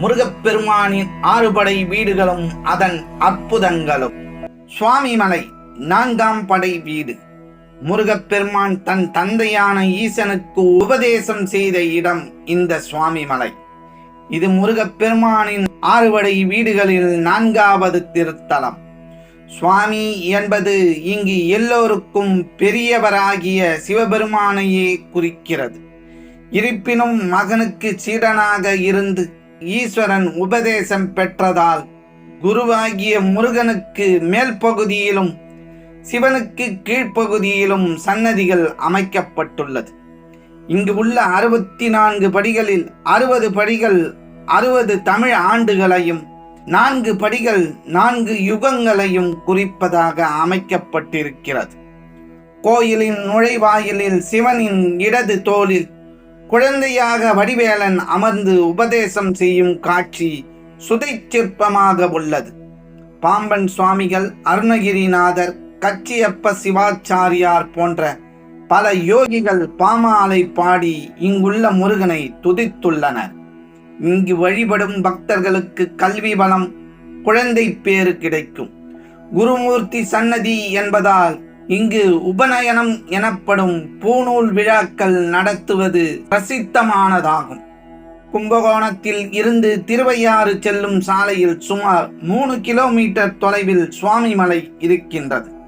முருகப்பெருமானின் ஆறுபடை வீடுகளும் அதன் அற்புதங்களும். சுவாமிமலை நான்காம் படை வீடு. முருகப்பெருமான் தன் தந்தையான ஈசனுக்கு உபதேசம் செய்த இடம் இந்த சுவாமிமலை. இது முருகப்பெருமானின் ஆறுபடை வீடுகளில் நான்காவது திருத்தலம். சுவாமி என்பது இங்கு எல்லோருக்கும் பெரியவராகிய சிவபெருமானையே குறிக்கிறது. இருப்பினும் மகனுக்கு சீடனாக இருந்து ஈஸ்வரன் உபதேசம் பெற்றதால் குருவாகிய முருகனுக்கு மேல் பகுதியிலும் சிவனுக்கு கீழ்ப்பகுதியிலும் சன்னதிகள் அமைக்கப்பட்டுள்ளது. இங்கு உள்ள அறுபத்தி நான்கு படிகளில் அறுபது படிகள் அறுபது தமிழ் ஆண்டுகளையும் நான்கு படிகள் நான்கு யுகங்களையும் குறிப்பதாக அமைக்கப்பட்டிருக்கிறது. கோயிலின் நுழைவாயிலில் சிவனின் இடது தோளில் குழந்தையாக வடிவேலன் அமர்ந்து உபதேசம் செய்யும் காட்சி சுதை சிற்பமாக உள்ளது. பாம்பன் சுவாமிகள் அருணகிரிநாதர் கச்சியப்ப சிவாச்சாரியார் போன்ற பல யோகிகள் பாமாலை பாடி இங்குள்ள முருகனை துதித்துள்ளனர். இங்கு வழிபடும் பக்தர்களுக்கு கல்வி வளம் குழந்தை பேறு கிடைக்கும். குருமூர்த்தி சன்னதி என்பதால் இங்கு உபநயனம் எனப்படும் பூநூல் விழாக்கள் நடத்துவது பிரசித்தமானதாகும். கும்பகோணத்தில் இருந்து திருவையாறு செல்லும் சாலையில் சுமார் மூணு கிலோமீட்டர் தொலைவில் சுவாமிமலை இருக்கின்றது.